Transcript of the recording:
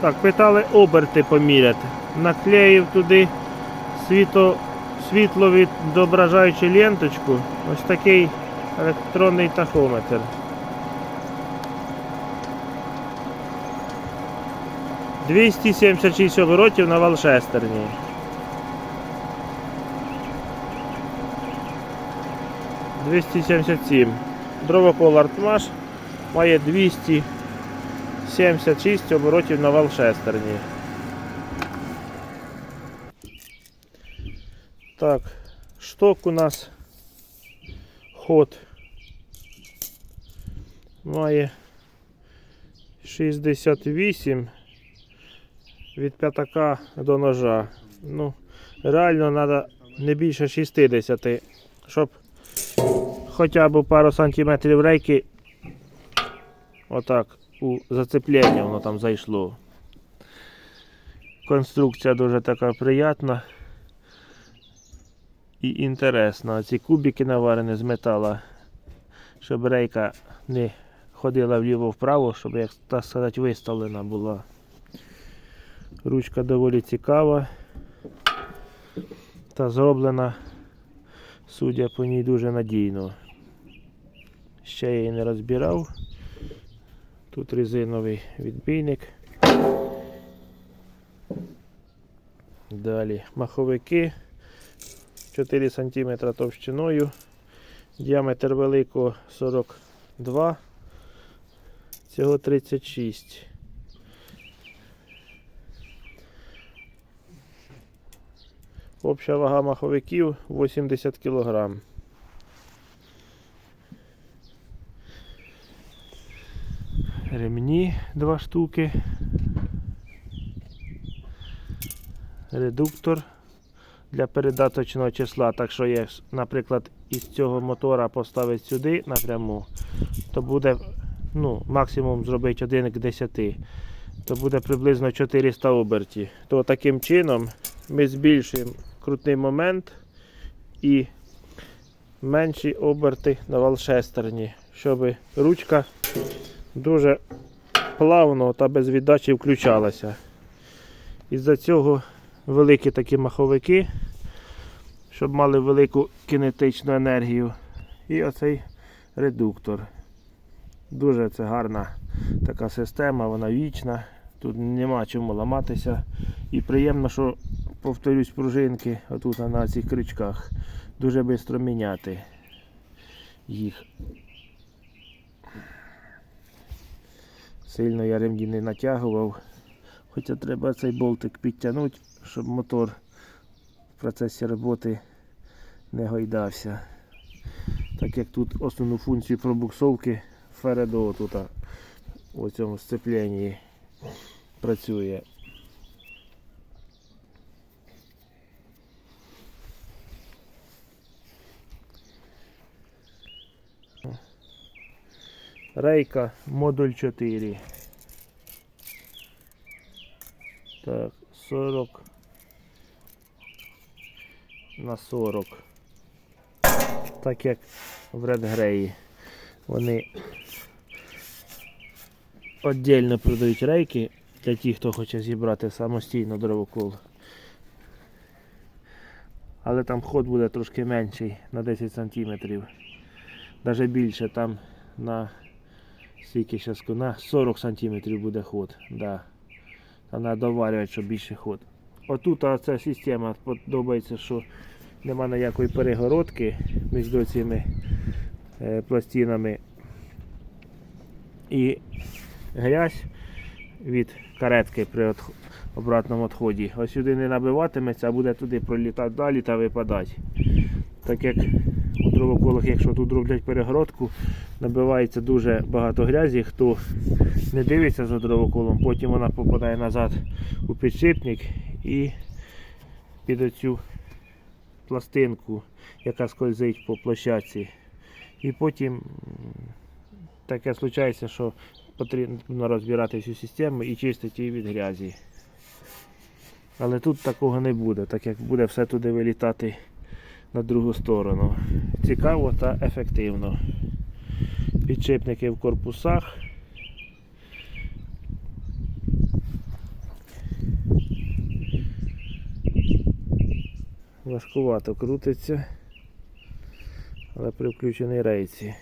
Так, питали оберти поміряти. Наклеїв туди світо, світловідображаючу ленточку. Ось такий електронний тахометр. Двісті сімдесят шість оборотів на валшестерні. Двісті сімдесят сім. Дровокол Артмаш має 276 оборотів на валшестерні. Так, шток у нас ход має 68 від п'ятака до ножа. Ну, реально треба не більше 60, щоб хоча б пару сантиметрів рейки отак у зацеплення воно там зайшло. Конструкція дуже така приятна і інтересна. Ці кубики наварені з метала, щоб рейка не ходила вліво-вправо, щоб, як так сказати, виставлена була. Ручка доволі цікава та зроблена, судя по ній, дуже надійно. Ще я її не розбирав. Тут резиновий відбійник. Далі маховики 4 см товщиною. Діаметр великого 42, цього 36. Обща вага маховиків 80 кг. Ремні два штуки. Редуктор для передаточного числа. Так що, як, наприклад, із цього мотора поставити сюди напряму, то буде ну, максимум зробити 1 к 10. То буде приблизно 400 обертів. То таким чином ми збільшуємо крутний момент і менші оберти на валшестерні, щоб ручка дуже плавно та без віддачі включалася. Із-за цього великі такі маховики, щоб мали велику кінетичну енергію. І оцей редуктор. Дуже це гарна така система, вона вічна, тут нема чому ламатися. І приємно, що, повторюсь, пружинки отут на цих крючках дуже швидко міняти їх. Сильно я ремні не натягував. Хоча треба цей болтик підтягнути, щоб мотор в процесі роботи не гойдався. Так як тут основну функцію пробуксовки Фередо тут у цьому сцепленні працює. Рейка модуль 4. Так, 40 на 40. Так як в Grey. Вони віддільно продають рейки для тих, хто хоче зібрати самостійно дровокол. Але там ход буде трошки менший на 10 см. Навіть більше там на скільки зараз на 40 см буде ход. Да. Там треба доварювати, щоб більше ход. Отут ця система подобається, що нема ніякої перегородки між цими е, пластинами. І грязь від каретки при обратному відході. Ось сюди не набиватиметься, а буде туди пролітати далі та випадати. Так як у дровоколах, якщо тут роблять перегородку, набивається дуже багато грязі, хто не дивиться за дровоколом, потім вона попадає назад у підшипник і під оцю пластинку, яка скользить по площадці. І потім таке случається, що потрібно розбирати всю систему і чистити її від грязі. Але тут такого не буде, так як буде все туди вилітати на другу сторону. Цікаво та ефективно. Підшипники в корпусах. Важкувато крутиться, але при включеній рейці.